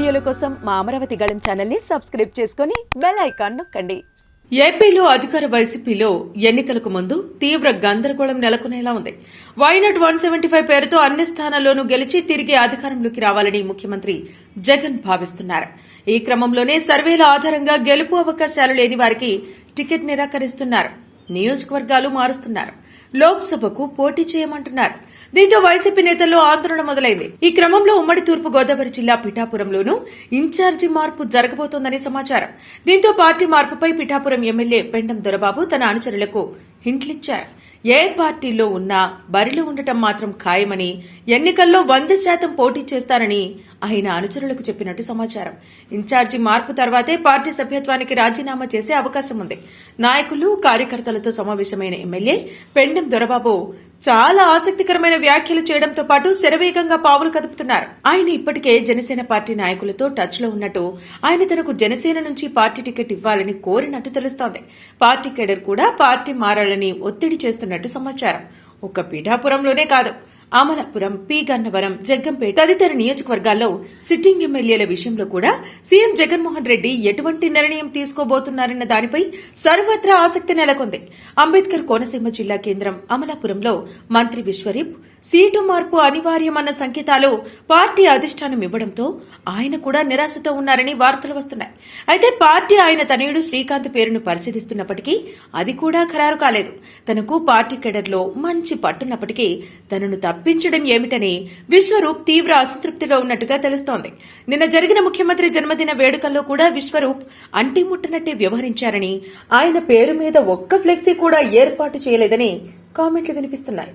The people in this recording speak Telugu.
వీడియోల కోసం మా అమరావతి గళం ఛానల్ని సబ్స్క్రైబ్ చేసుకుని బెల్ ఐకాన్ నొక్కండి. ఏపీలో అధికార వైసీపీలో ఎన్నికలకు ముందు తీవ్ర గందరగోళం నెలకొనేలా ఉంది. వైనాట్ వన్ సెవెంటీ ఫైవ్ పేరుతో అన్ని స్థానాల్లోనూ గెలిచి తిరిగి అధికారంలోకి రావాలని ముఖ్యమంత్రి జగన్ భావిస్తున్నారు. ఈ క్రమంలోనే సర్వేల ఆధారంగా గెలుపు అవకాశాలు లేని వారికి టికెట్ నిరాకరిస్తున్నారు. నియోజకవర్గాలు మారుస్తున్నారు. లోక్సభకు పోటీ చేయమంటున్నారు. దీంతో వైసీపీ నేతల్లో ఆందోళన మొదలైంది. ఈ క్రమంలో ఉమ్మడి తూర్పు గోదావరి జిల్లా పిఠాపురంలోనూ ఇన్ఛార్జి మార్పు జరగబోతోందని సమాచారం. దీంతో పార్టీ మార్పుపై పిఠాపురం ఎమ్మెల్యే పెండం దొరబాబు తన అనుచరులకు హింట్లిచ్చారు. ఏ పార్టీలో ఉన్నా బరిలో ఉండటం మాత్రం ఖాయమని ఎన్నికల్లో వంద శాతం పోటీ చేస్తారని ఆయన అనుచరులకు చెప్పినట్టు సమాచారం. ఇన్ఛార్జి మార్పు తర్వాతే పార్టీ సభ్యత్వానికి రాజీనామా చేసే అవకాశం ఉంది. నాయకులు కార్యకర్తలతో సమావేశమైన ఎమ్మెల్యే పెండెం దొరబాబు చాలా ఆసక్తికరమైన వ్యాఖ్యలు చేయడంతో పాటు శరవేగంగా పావులు కదుపుతున్నారు. ఆయన ఇప్పటికే జనసేన పార్టీ నాయకులతో టచ్లో ఉన్నట్టు ఆయన తనకు జనసేన నుంచి పార్టీ టికెట్ ఇవ్వాలని కోరినట్టు తెలుస్తోంది. పార్టీ కేడర్ కూడా పార్టీ మారాలని ఒత్తిడి చేస్తున్నట్టు సమాచారం. ఒక్క పీఠాపురంలోనే కాదు అమలాపురం పి. గన్నవరం జగ్గంపేట తదితర నియోజకవర్గాల్లో సిట్టింగ్ ఎమ్మెల్యేల విషయంలో కూడా సీఎం జగన్మోహన్ రెడ్డి ఎటువంటి నిర్ణయం తీసుకోబోతున్నారన్న దానిపై సర్వత్రా ఆసక్తి నెలకొంది. అంబేద్కర్ కోనసీమ జిల్లా కేంద్రం అమలాపురంలో మంత్రి విశ్వరీప్ సీటు మార్పు అనివార్యమన్న సంకేతాలు పార్టీ అధిష్టానం ఇవ్వడంతో ఆయన కూడా నిరాశతో ఉన్నారని వార్తలు వస్తున్నాయి. అయితే పార్టీ ఆయన తనయుడు శ్రీకాంత్ పేరును పరిశీలిస్తున్నప్పటికీ అది కూడా ఖరారు కాలేదు. తనకు పార్టీ కెడర్లో మంచి పట్టున్నప్పటికీ తనను తప్పించడం ఏమిటని విశ్వరూప్ తీవ్ర అసంతృప్తిలో ఉన్నట్టుగా తెలుస్తోంది. నిన్న జరిగిన ముఖ్యమంత్రి జన్మదిన వేడుకల్లో కూడా విశ్వరూప్ అంటిముట్టనట్టే వ్యవహరించారని ఆయన పేరు మీద ఒక్క ఫ్లెక్సీ కూడా ఏర్పాటు చేయలేదని కామెంట్లు వినిపిస్తున్నాయి.